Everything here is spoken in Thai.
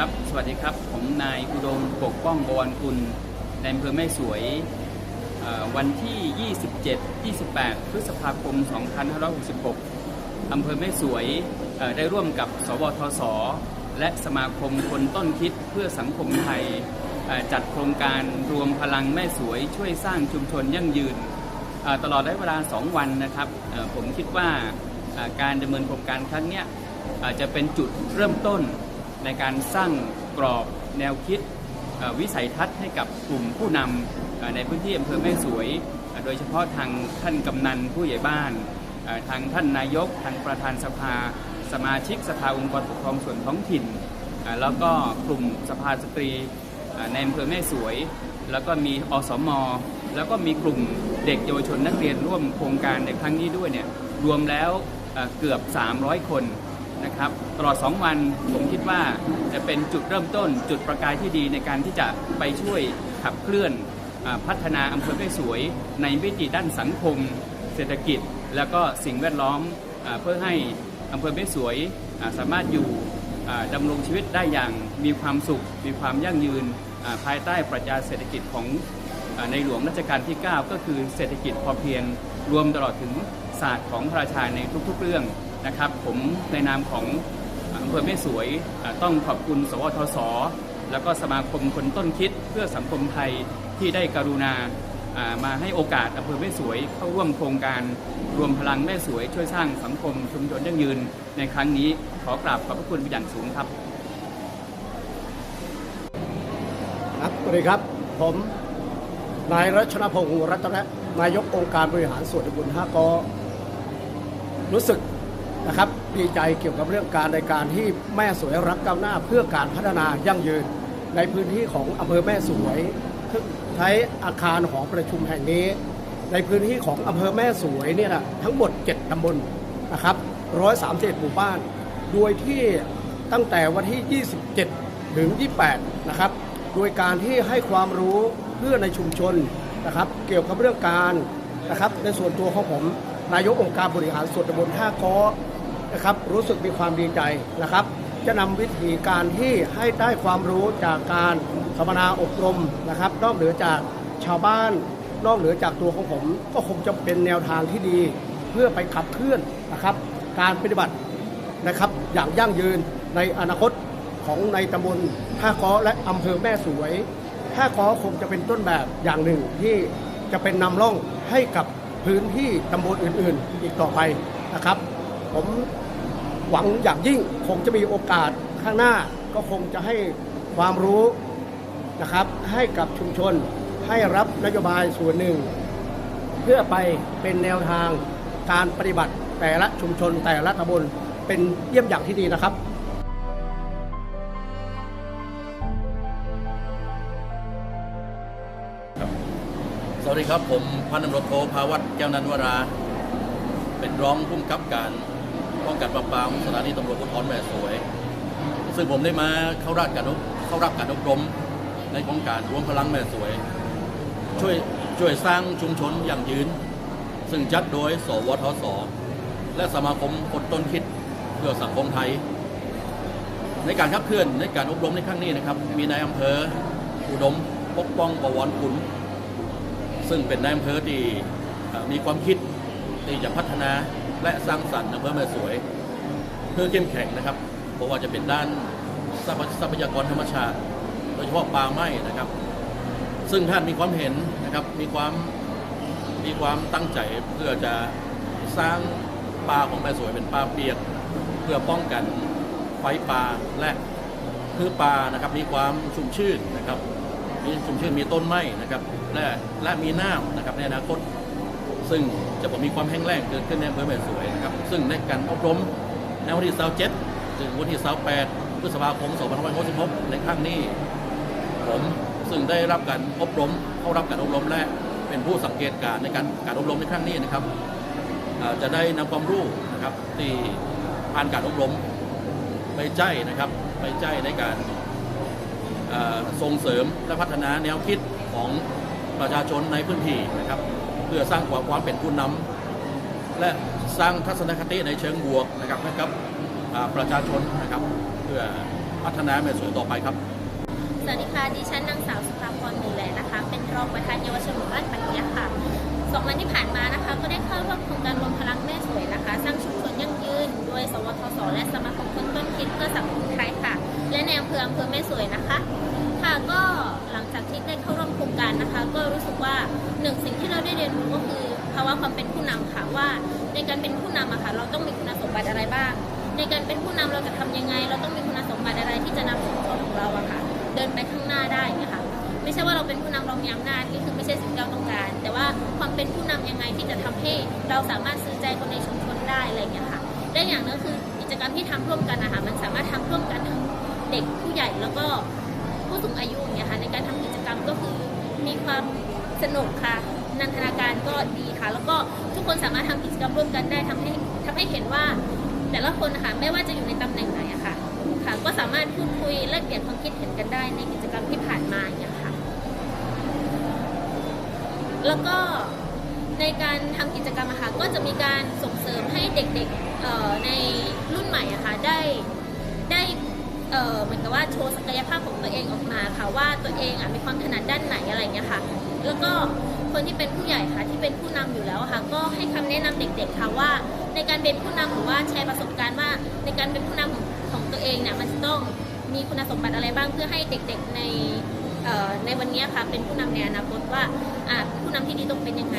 ครับ สวัสดีครับ ผมนายอุดมปกป้องบวรกุลในอำเภอแม่สวย วันที่ 27 28 พฤษภาคม 2566 อำเภอแม่สวยได้ร่วมกับ สวทศ และสมาคมคนต้นคิดเพื่อสังคมไทย จัดโครงการรวมพลังแม่สวยช่วยสร้างชุมชนยั่งยืน ตลอดระยะเวลา 2 วันนะครับ ผมคิดว่าการดำเนินโครงการครั้งนี้จะเป็นจุดเริ่มต้น ในการสร้างกรอบแนวคิดวิสัยทัศน์ให้กับกลุ่มผู้นำในพื้นที่อำเภอแม่สวย โดยเฉพาะทางท่านกำนันผู้ใหญ่บ้าน ทางท่านนายก ทางประธานสภา สมาชิกสภาองค์กรปกครองส่วนท้องถิ่น แล้วก็กลุ่มสภาสตรีในอำเภอแม่สวย แล้วก็มีอสม แล้วก็มีกลุ่มเด็กเยาวชนนักเรียนร่วมโครงการในครั้งนี้ด้วยเนี่ยรวมแล้วเอ่อเกือบ 300 คน นะครับตลอด 2 วันผมคิดว่าจะเป็นจุดเริ่มต้น จุดประกายที่ดีในการที่จะไปช่วยขับเคลื่อนอพัฒนาอำเภอแม่สวย ในมิติด้านสังคม เศรษฐกิจ แล้วก็สิ่งแวดล้อมอเพื่อให้อำเภอแม่สวยสามารถอยู่ดำรงชีวิตได้อย่างมีความสุข มีความยั่งยืนภายใต้ปรัชญาเศรษฐกิจของในหลวงรัชกาลที่ 9 ก็คือเศรษฐกิจพอเพียง รวมตลอดถึงศาสตร์ของพระราชาในทุกๆเรื่องนะครับ ผมในนามของอำเภอแม่สวยต้องขอบคุณ สวทศแล้วก็สมาคมคนต้นคิดเพื่อสังคมไทยที่ได้กรุณาอ่ามาให้โอกาสอำเภอแม่สวยเข้าร่วมโครงการรวมพลังแม่สวย ช่วยสร้างสังคมชุมชนยั่งยืนในครั้งนี้ขอกราบขอบพระคุณเป็นอย่างสูงครับ ครับสวัสดีครับ ผม นายรัชนพงศ์รัตนะนายกองค์การบริหารส่วนตำบลท่ากอรู้สึกนะครับดีใจเกี่ยวกับเรื่องการในการที่แม่สวยรักก้าวหน้าเพื่อการพัฒนายั่งยืนในพื้นที่ของอำเภอแม่สวยซึ่งใช้อาคารหอประชุมแห่งนี้ ในพื้นที่ของอำเภอแม่สวยเนี่ยนะทั้งหมด 7ตำบลนะครับ131หมู่บ้าน โดยที่ตั้งแต่วันที่ 27 ถึง 28 นะครับ โดยการที่ให้ความรู้ เพื่อในชุมชนนะครับ เกี่ยวกับเรื่องการนะครับ ในส่วนตัวของผมนายกองค์การบริหารส่วนตำบลท่าก้อนะครับรู้สึกมีความดีใจนะครับ จะนำวิธีการที่ให้ได้ความรู้จากการสัมมนาอบรมนะครับ นอกเหนือจากชาวบ้าน นอกเหนือจากตัวของผม ก็คงจะเป็นแนวทางที่ดี เพื่อไปขับเคลื่อนนะครับ การปฏิบัตินะครับ อย่างยั่งยืนในอนาคตของในตำบลท่าค้อและอำเภอแม่สวย ท่าคอคงจะเป็นต้นแบบอย่างหนึ่งที่จะเป็นนำร่องให้กับพื้นที่ตำบลอื่นๆ อีกต่อไปนะครับ ผมหวังอย่างยิ่งคงจะมีโอกาสข้างหน้าก็คงจะให้ความรู้นะครับให้กับชุมชนให้รับนโยบายส่วนหนึ่ง เพื่อไปเป็นแนวทางการปฏิบัติแต่ละชุมชนแต่ละตำบลเป็นเยี่ยมอย่างที่ดีนะครับ วัสดีครับ ผมพันตำรวจโทภาวัตแก้วนันวรา เป็นรองผู้กำกับการป้องกันปราบปรามสถานีตำรวจภูธรแม่สวย ซึ่งผมได้มาเข้ารับการอบเข้ารับการอบรมในโครงการรวมพลังแม่สวย ช่วยช่วยสร้างชุมชนอย่างยืน ซึ่งจัดโดย สวทศและสมาคมคนต้นคิดเพื่อสังคมไทย ในการขับเคลื่อนในการอบรมในครั้งนี้นะครับ มีนายอำเภออุดมปกป้องประวรคุณ ซึ่งเป็นนายอำเภอที่มีความคิดที่จะพัฒนาและสร้างสรรค์อำเภอแม่สวย เพื่อเข้มแข็งนะครับเพราะว่าจะเป็นด้านทรัพทรัพยากรธรรมชาติ โดยเฉพาะป่าไม้นะครับ ซึ่งท่านมีความเห็นนะครับมีความมีความตั้งใจเพื่อจะสร้างป่าของแม่สวยเป็นป่าเปียก เพื่อป้องกันไฟป่าและพืชป่านะครับมีความชุ่มชื่นนะครับมีชุ่มชื่นมีต้นไม้นะครับ และและมีน้ำนะครับในอนาคต ซึ่งจะมมีความแห้งแล้งเกิดขึ้นในอำเภอแม่สวยนะครับ ซึ่งในการอบรมในวันที่27ถึงวันที่28พฤษภาคม2566ในครั้งนี้ ผมซึ่งได้รับการอบรมเข้ารับการอบรมและเป็นผู้สังเกตการในการการอบรมในครั้งนี้นะครับจะได้นำความรู้นะครับที่ผ่านการอบรมไปใจนะครับไปใจในการส่งเสริมและพัฒนาแนวคิดของ ประชาชนในพื้นที่นะครับ เพื่อสร้างความความเป็นผู้นำและสร้างทัศนคติในเชิงบวกนะครับให้กับประชาชนนะครับ เพื่อพัฒนาเมืองสวยต่อไปครับสวัสดีค่ะดิฉันนางสาวสุภาพรหมูแลนะคะ เป็นรองประธานเยาวชนหมู่บ้านปัญญาค่ะสองวันที่ผ่านมานะคะ หนึ่งสิ่งที่เราได้เรียนรู้ก็คือภาวะความเป็นผู้นำค่ะว่า ในการเป็นผู้นำอะค่ะเราต้องมีคุณสมบัติอะไรบ้าง ในการเป็นผู้นำเราจะทำยังไง เราต้องมีคุณสมบัติอะไรที่จะนำชุมชนของเราอะค่ะ เดินไปข้างหน้าได้นะคะไม่ใช่ว่าเราเป็นผู้นำเรามีอำนาจนี่คือไม่ใช่สิ่งที่เราต้องการ แต่ว่าความเป็นผู้นำยังไงที่จะทำให้เราสามารถซื้อใจคนในชุมชนได้อะไรอย่างเงี้ยค่ะและอย่างหนึงคือกิจกรรมที่ทำร่วมกันนะคะมันสามารถทำร่วมกันทั้งเด็กผู้ใหญ่แล้วก็ผู้สูงอายุอย่างเงี้ยค่ะในการทำกิจกรรมก็คือมีความ สนุกค่ะ นันทนาการก็ดีค่ะ แล้วก็ทุกคนสามารถทำกิจกรรมร่วมกันได้ทำให้ทำให้เห็นว่า แต่ละคนนะคะไม่ว่าจะอยู่ในตำแหน่งไหนอะค่ะค่ะ ก็สามารถพูดคุยแลกเปลี่ยนความคิดเห็นกันได้ในกิจกรรมที่ผ่านมาอย่างเงี้ยค่ะ แล้วก็ในการทำกิจกรรมอะค่ะก็จะมีการส่งเสริมให้เด็กๆในรุ่นใหม่อะค่ะได้ได้เอ่อเหมือนกับว่าโชว์ศักยภาพของตัวเองออกมาค่ะว่าตัวเองอะมีความถนัดด้านไหนอะไรเงี้ยค่ะ แล้วก็คนที่เป็นผู้ใหญ่ค่ะที่เป็นผู้นำอยู่แล้วค่ะ ก็ให้คำแนะนำเด็ก ๆค่ะว่า ในการเป็นผู้นำหรือว่าแชร์ประสบการณ์ว่า ในการเป็นผู้นำของของตัวเองเนี่ยมันจะต้องมีคุณสมบัติอะไรบ้างเพื่อให้เด็กๆในในวันนี้ค่ะเป็นผู้นำในอนาคตว่าผู้นำที่ดีต้องเป็นยังไง